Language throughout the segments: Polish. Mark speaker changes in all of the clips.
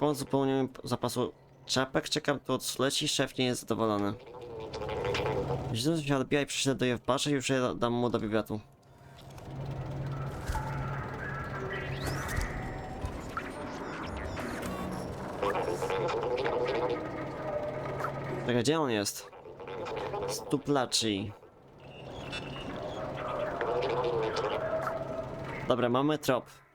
Speaker 1: Po uzupełnieniu zapasu czapek czekam tu odleci, szef nie jest zadowolony. Źle się odbija i prześladuje w barze, już je dam mu do wywiadu. Czekaj, gdzie on jest? Stuplaczy. Dobra, mamy trop.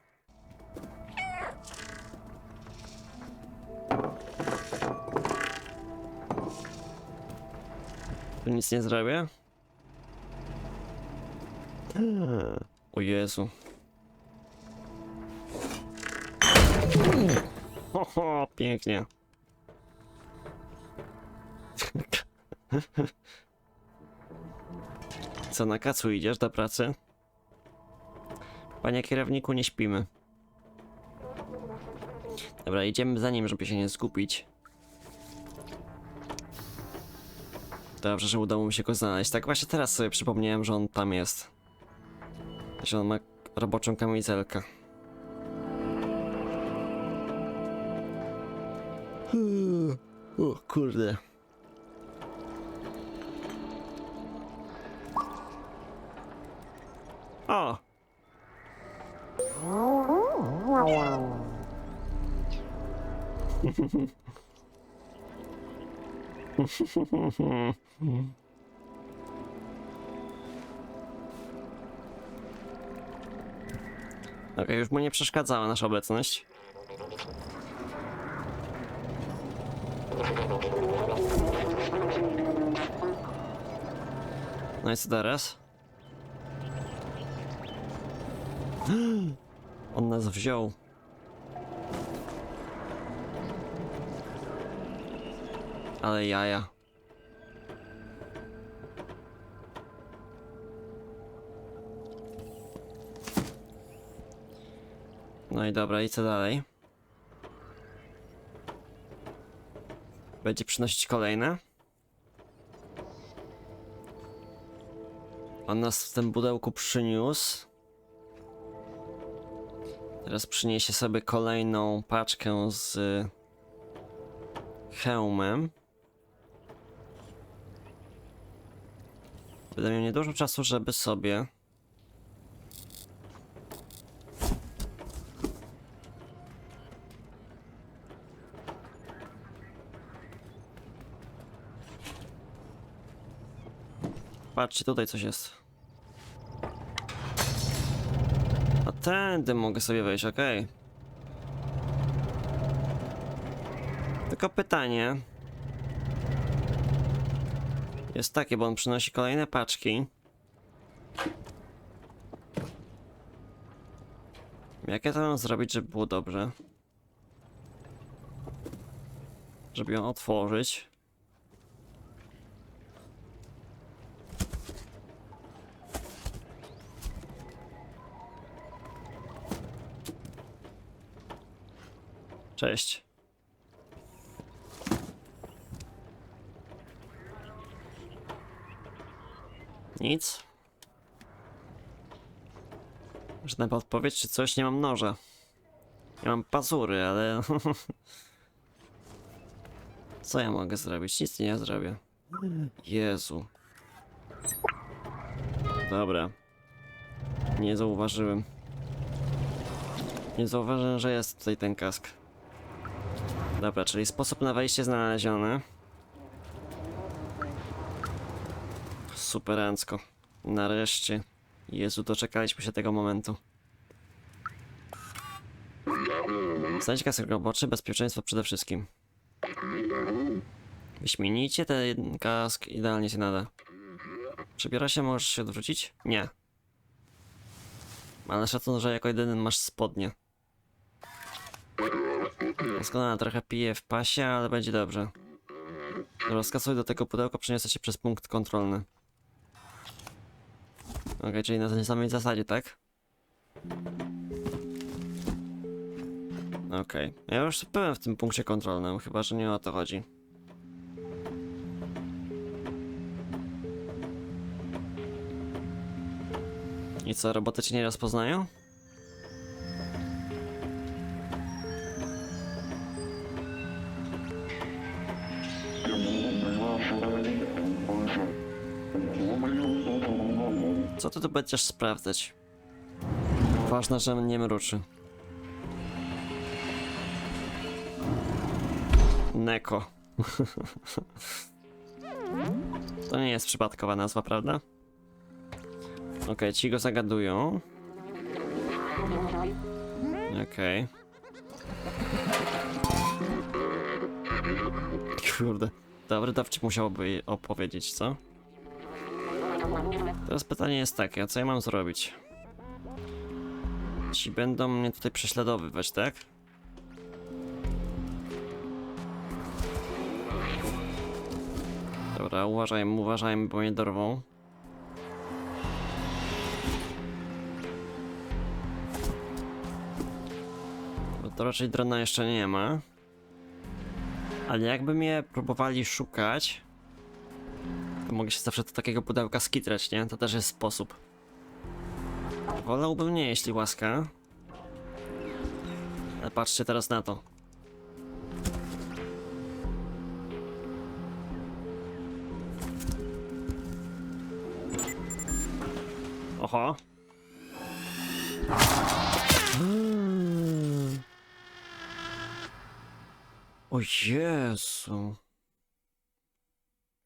Speaker 1: Tu nic nie zrobię? O Jezu. Ho, ho, pięknie. Co, na kacu idziesz do pracy? Panie kierowniku, nie śpimy. Dobra, idziemy za nim, żeby się nie skupić. Dobrze, że udało mi się go znaleźć. Tak właśnie teraz sobie przypomniałem, że on tam jest. Że on ma roboczą kamizelkę. O kurde. O! Okej, już mu nie przeszkadzała nasza obecność. No i co teraz? On nas wziął. Ale jaja. No i dobra, i co dalej? Będzie przynosić kolejne? On nas w tym pudełku przyniósł. Teraz przyniesie sobie kolejną paczkę z hełmem. Będę miał niedużo czasu, żeby sobie Patrzcie, tutaj coś jest. A tędy mogę sobie wejść, okej. Tylko pytanie. Jest takie, bo on przynosi kolejne paczki. Jak ja to mam zrobić, żeby było dobrze? Żeby ją otworzyć. Cześć. Nic. Żadna podpowiedź czy coś? Nie mam noża. Ja mam pazury, ale... Co ja mogę zrobić? Nic nie zrobię. Jezu. Dobra. Nie zauważyłem. Nie zauważyłem, że jest tutaj ten kask. Dobra, czyli sposób na wejście znaleziony. Superancko. Nareszcie. Jezu, doczekaliśmy się tego momentu. Znajdź kask roboczy, bezpieczeństwo przede wszystkim. Wyśmienicie ten kask, idealnie się nada. Przebiera się, możesz się odwrócić? Nie. Ale szacun, że jako jedyny masz spodnie. Doskonale, trochę piję w pasie, ale będzie dobrze. Rozkasuj do tego pudełka, przeniosę się przez punkt kontrolny. Okej, czyli na tej samej zasadzie, tak? Okej, ja już byłem w tym punkcie kontrolnym, chyba że nie o to chodzi. I co, roboty cię nie rozpoznają? Co ty tu będziesz sprawdzać? Ważne, że nie mruczy. Neko. to nie jest przypadkowa nazwa, prawda? Okej, ci go zagadują. Okej. Kurde. Dobry dowcip musiałby opowiedzieć, co? Teraz pytanie jest takie, co ja mam zrobić? Ci będą mnie tutaj prześladowywać, tak? Dobra, uważajmy, uważajmy, bo mnie dorwą. Bo to raczej drona jeszcze nie ma. Ale jakby mnie próbowali szukać, mogę się zawsze do takiego pudełka skitrać, nie? To też jest sposób. Wolałbym nie, jeśli łaska. Ale patrzcie teraz na to. Oho. O Jezu.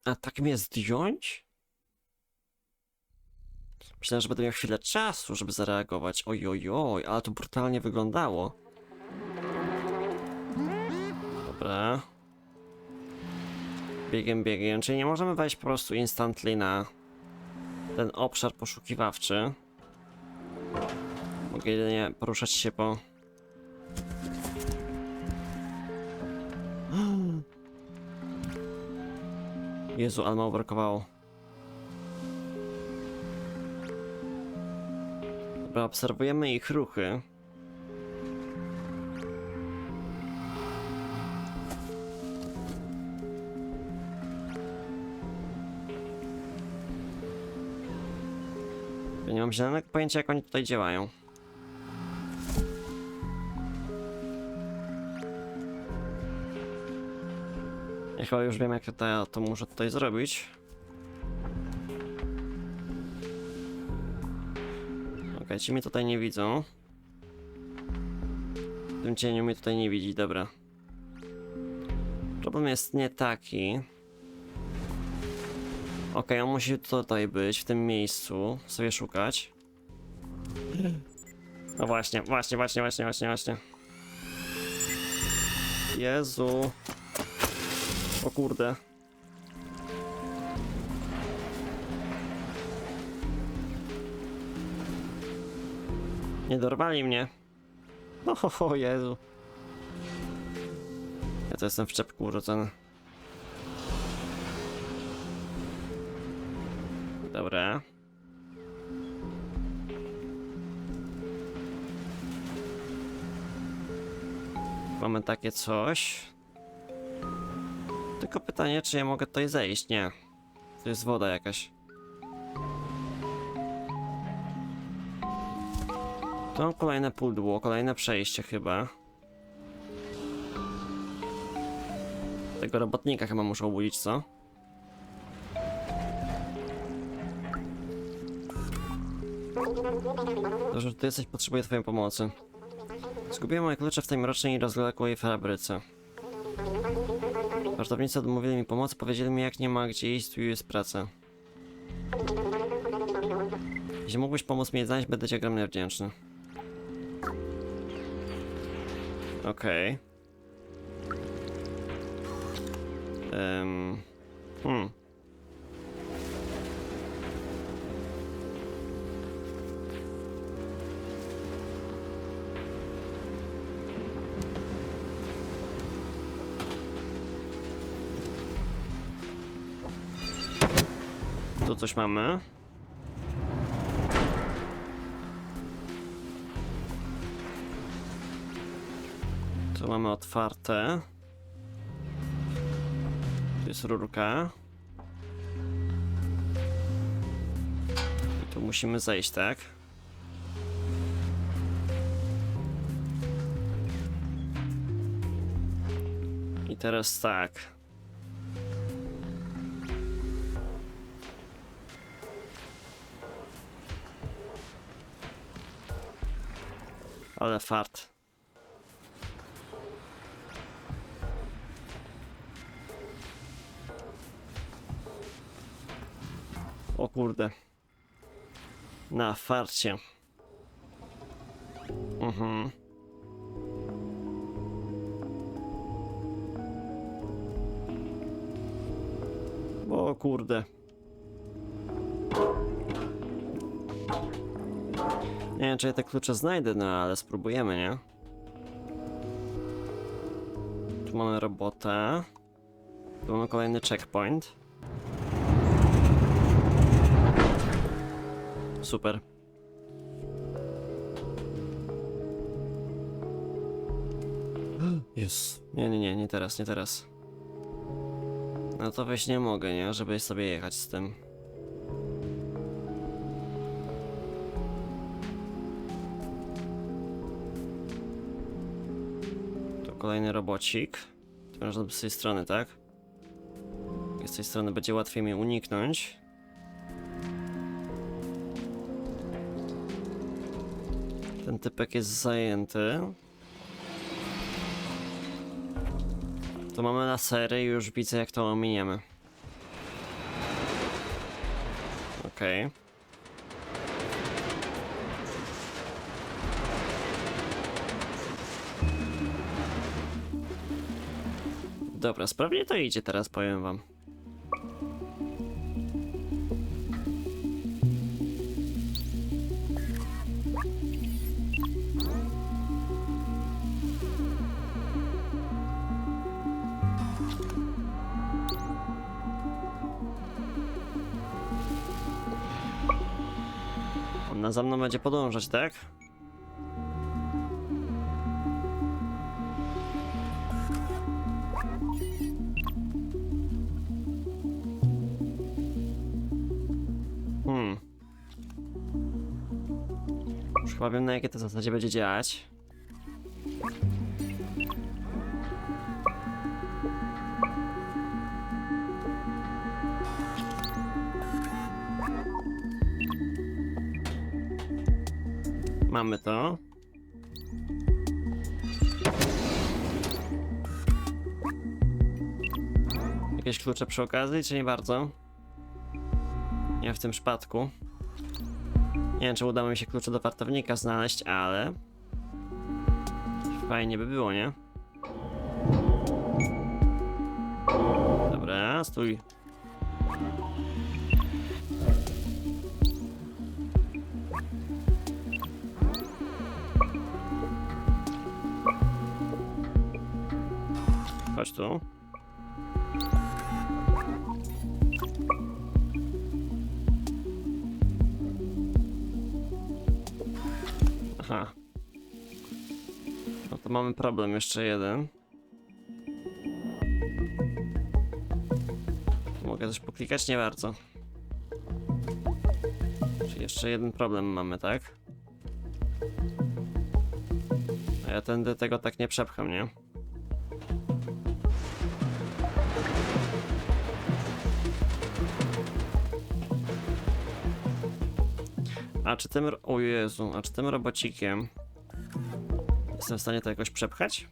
Speaker 1: A tak mnie zdjąć? Myślałem, że będę miał chwilę czasu, żeby zareagować. Oj, oj, oj, ale to brutalnie wyglądało. Dobra. Biegiem, biegiem. Czyli nie możemy wejść po prostu instantly na ten obszar poszukiwawczy. Mogę jedynie poruszać się po... Jezu, ale mało brakowało. Dobra, obserwujemy ich ruchy. Nie mam zielonego pojęcia, jak oni tutaj działają. Chyba już wiem, jak to, to muszę tutaj zrobić. Okej, ci mnie tutaj nie widzą. W tym cieniu mnie tutaj nie widzi, dobra. Problem jest nie taki. Okej, on musi tutaj być, w tym miejscu, sobie szukać. No właśnie, właśnie, właśnie, właśnie, właśnie, właśnie. Jezu. O kurde. Nie dorwali mnie. O, o Jezu. Ja to jestem w czepku urodzony. Dobra. Mamy takie coś. Tylko pytanie, czy ja mogę tutaj zejść? Nie. To jest woda jakaś. To kolejne pudło, kolejne przejście chyba. Tego robotnika chyba muszę obudzić, co? Dobrze, że ty jesteś, potrzebuję twojej pomocy. Zgubiłem moje klucze w tej mrocznej i rozległej fabryce. Wartownicy odmówili mi pomocy, powiedzieli mi jak nie ma gdzie iść, tu jest praca. Jeśli mógłbyś pomóc mi znaleźć, będę ci ogromnie wdzięczny. Okej. Em, Hmm. Tu coś mamy. Tu mamy otwarte. Tu jest rurka. I tu musimy zejść, tak? I teraz tak. Ale fart. O kurde. Na farcie. Mhm. O kurde. Nie wiem, czy ja te klucze znajdę, no ale spróbujemy, nie? Tu mamy robotę. Tu mamy kolejny checkpoint. Super. Jest. Nie, nie, nie, nie teraz, nie teraz. No to weź nie mogę, nie? Żeby sobie jechać z tym. Kolejny robocik. Można z tej strony, tak? Z tej strony będzie łatwiej mnie uniknąć. Ten typek jest zajęty. To mamy lasery i już widzę jak to ominiemy. Okej. Dobra, sprawnie to idzie teraz, powiem wam. Ona za mną będzie podążać, tak? Chyba wiem na jakiej to zasadzie będzie działać. Mamy to. Jakieś klucze przy okazji, czy nie bardzo? Nie w tym przypadku. Nie wiem, czy udało mi się klucze do wartownika znaleźć, ale... Fajnie by było, nie? Dobra, stój. Chodź tu. Aha. No to mamy problem jeszcze jeden. Mogę też poklikać? Nie bardzo. Czyli jeszcze jeden problem mamy, tak? A ja tędy tego tak nie przepcham, nie? A czy tym... O Jezu, a czy tym robocikiem... Jestem w stanie to jakoś przepchać?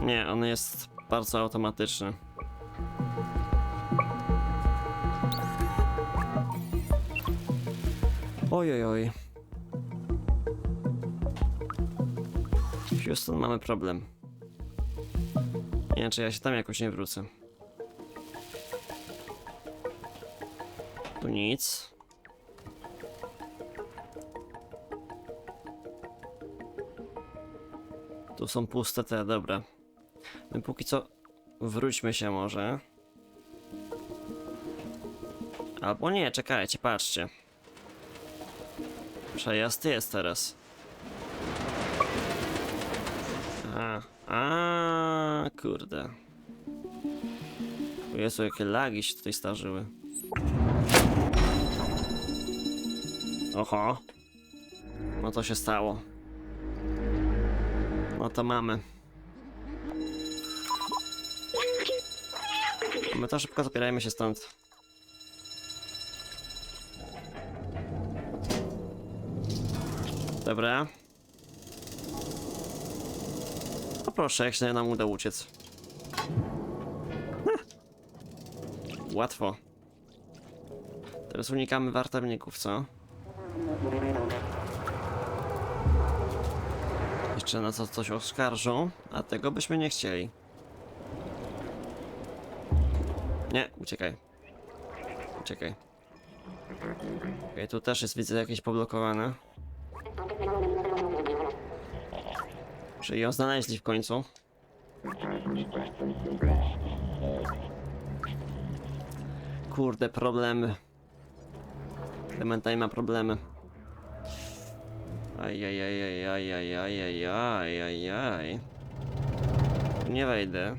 Speaker 1: Nie, on jest bardzo automatyczny. Oj, oj, oj. Houston, mamy problem. Nie czy ja się tam jakoś nie wrócę. Tu nic. Tu są puste te, dobra. My póki co wróćmy się może. Albo nie, czekajcie, patrzcie. Przejazd jest teraz. A, a, kurde. O Jezu, jakie lagi się tutaj starzyły. Oho. No to się stało. No to mamy. My to szybko zapierajmy się stąd. Dobra. No proszę, jak się nam uda uciec. Heh. Łatwo. Teraz unikamy wartowników, co? Jeszcze nas o coś oskarżą, a tego byśmy nie chcieli. Nie, uciekaj. Uciekaj. Okej, tu też jest, widzę, jakieś poblokowane. Czyli ją znaleźli w końcu. Kurde, problemy. Clementine ma problemy. Ajajajajajajajajajaj. Nie wejdę.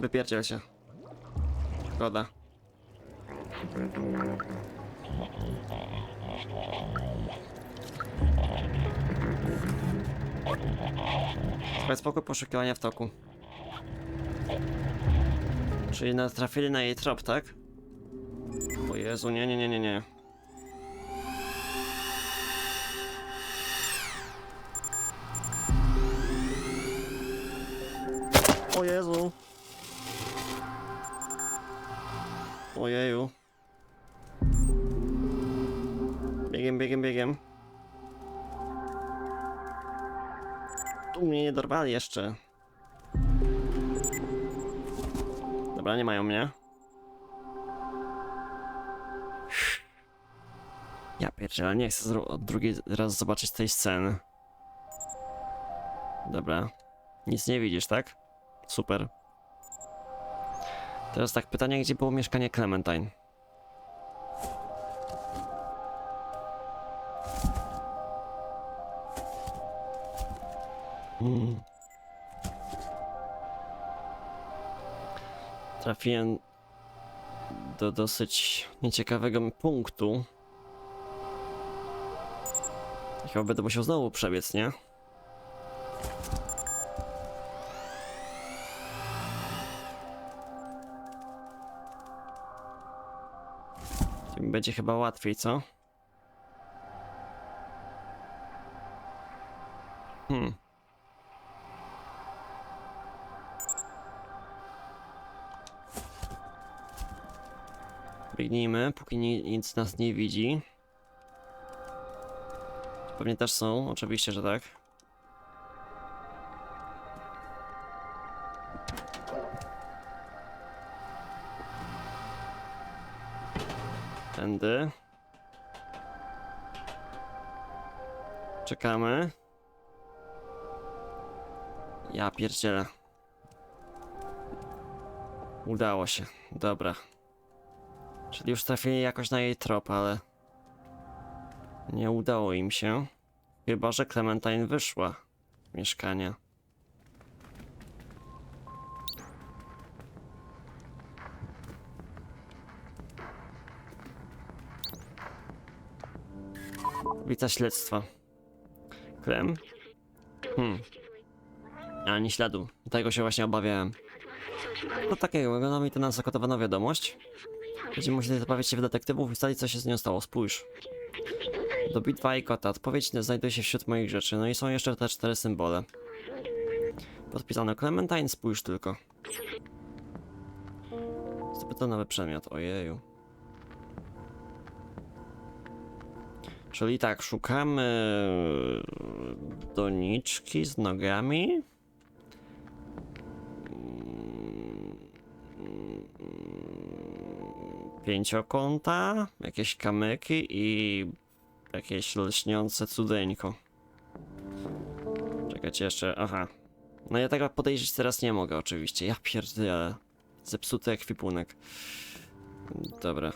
Speaker 1: Wypierdziel się. Szkoda. Słuchaj, spokój poszukiwania w toku. Czyli natrafili na jej trop, tak? O Jezu, nie, nie, nie, nie, nie. O Jezu. Ojeju. Biegiem, biegiem, biegiem. Tu mnie nie dorwali jeszcze. Dobra, nie mają mnie. Ja pierdzielę, nie chcę drugi raz zobaczyć tej sceny. Dobra. Nic nie widzisz, tak? Super. Teraz tak, pytanie, gdzie było mieszkanie Clementine? Trafiłem do dosyć nieciekawego punktu. Chyba będę musiał znowu przebiec, nie? Będzie chyba łatwiej, co? Póki ni nic nas nie widzi. Pewnie też są, oczywiście, że tak. Tędy. Czekamy. Ja pierdzielę. Udało się. Dobra. Czyli już trafili jakoś na jej trop, ale... Nie udało im się. Chyba, że Clementine wyszła z mieszkania. Wica śledztwa. Klem? Hmm. Ani śladu. Tego się właśnie obawiałem. To takiego, no mi to nas zakotowano wiadomość. Będziemy musieli zabawić się w detektywów i ustalić, co się z nią stało. Spójrz. Do bitwa i kota. Odpowiedź znajduje się wśród moich rzeczy. No i są jeszcze te cztery symbole. Podpisano Clementine, spójrz tylko. Zdobyto nowy przedmiot, ojeju. Czyli tak, szukamy doniczki z nogami. Pięciokąta, jakieś kamyki i jakieś lśniące cudeńko. Czekajcie jeszcze, aha. No ja tego podejrzeć teraz nie mogę oczywiście, ja pierdzielę. Zepsuty ekwipunek. Dobra.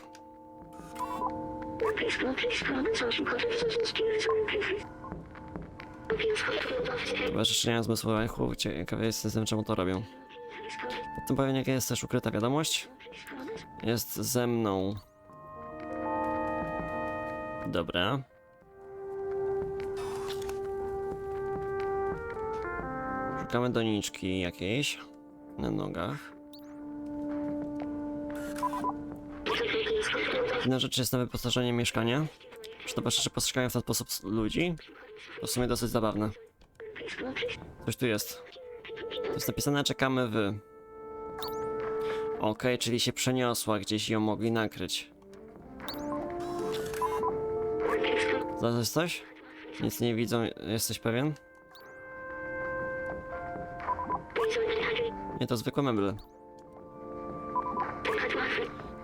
Speaker 1: Towarzyszenia zmysłowego, ciekawy jestem czemu to robią. Pod tym pewnie jest też ukryta wiadomość. Jest ze mną. Dobra. Szukamy doniczki jakiejś na nogach. Inna rzecz jest na wyposażenie mieszkania. Czy to że postrzegają w ten sposób ludzi? To w sumie dosyć zabawne. Coś tu jest. Jest napisane czekamy wy. Okej, czyli się przeniosła, gdzieś ją mogli nakryć. Znalazłeś coś? Nic nie widzą, jesteś pewien? Nie, to zwykłe meble.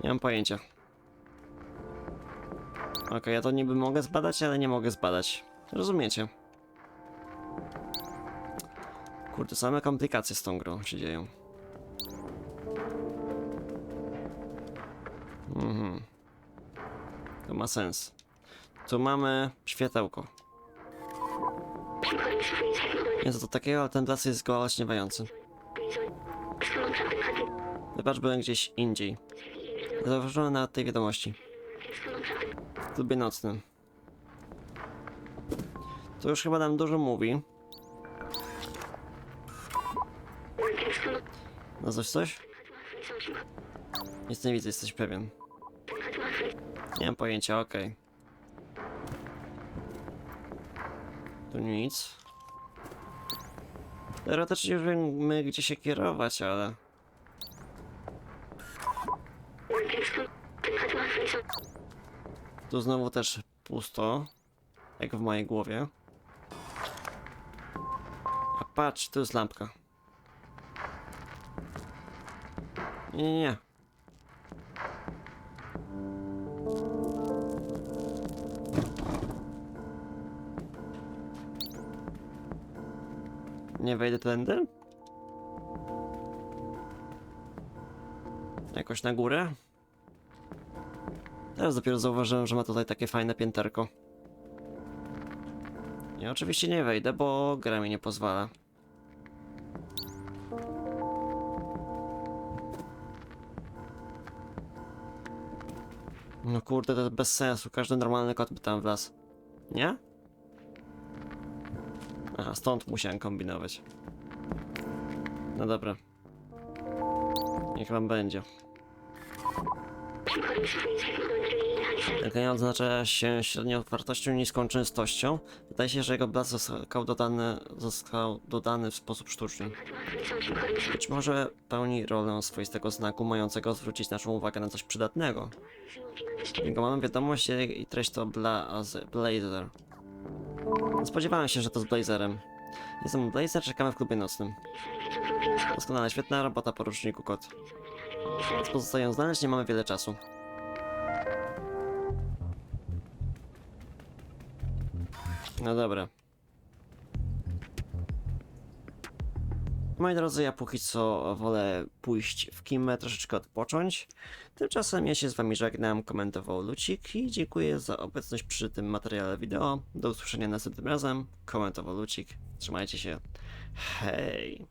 Speaker 1: Nie mam pojęcia. Okej, ja to niby mogę zbadać, ale nie mogę zbadać. Rozumiecie? Kurde, same komplikacje z tą grą się dzieją. Mhm. To ma sens. Tu mamy światełko. Nie to, to takiego, ale ten las jest zgoła śniewający. Wybacz, byłem gdzieś indziej. Zauważyłem na tej wiadomości. W nocnym. To już chyba nam dużo mówi. No coś, coś? Nic nie widzę, jesteś pewien. Nie mam pojęcia, okej. Tu nic. Teoretycznie już wiemy gdzie się kierować, ale... Tu znowu też pusto. Jak w mojej głowie. A patrz, tu jest lampka. Nie, nie, nie. Wejdę tędy? Jakoś na górę? Teraz dopiero zauważyłem, że ma tutaj takie fajne pięterko. I oczywiście nie wejdę, bo gra mi nie pozwala. No kurde, to bez sensu. Każdy normalny kot by tam wlazł. Nie? Aha, stąd musiałem kombinować. No dobra. Niech wam będzie. Ten oznacza się średnią otwartością i niską częstością. Wydaje się, że jego blask został dodany, został dodany w sposób sztuczny. Być może pełni rolę swoistego znaku, mającego zwrócić naszą uwagę na coś przydatnego. Jego mamy wiadomość i treść to bla Blazer. Spodziewałem się, że to z Blazerem. Jestem Blazer, czekamy w klubie nocnym. Doskonale, świetna robota, poruczniku kot. Więc pozostają znaleźć, nie mamy wiele czasu. No dobra. Moi drodzy, ja póki co wolę pójść w kimę, troszeczkę odpocząć. Tymczasem ja się z wami żegnam, komentował Lucik i dziękuję za obecność przy tym materiale wideo. Do usłyszenia następnym razem. Komentował Lucik. Trzymajcie się. Hej.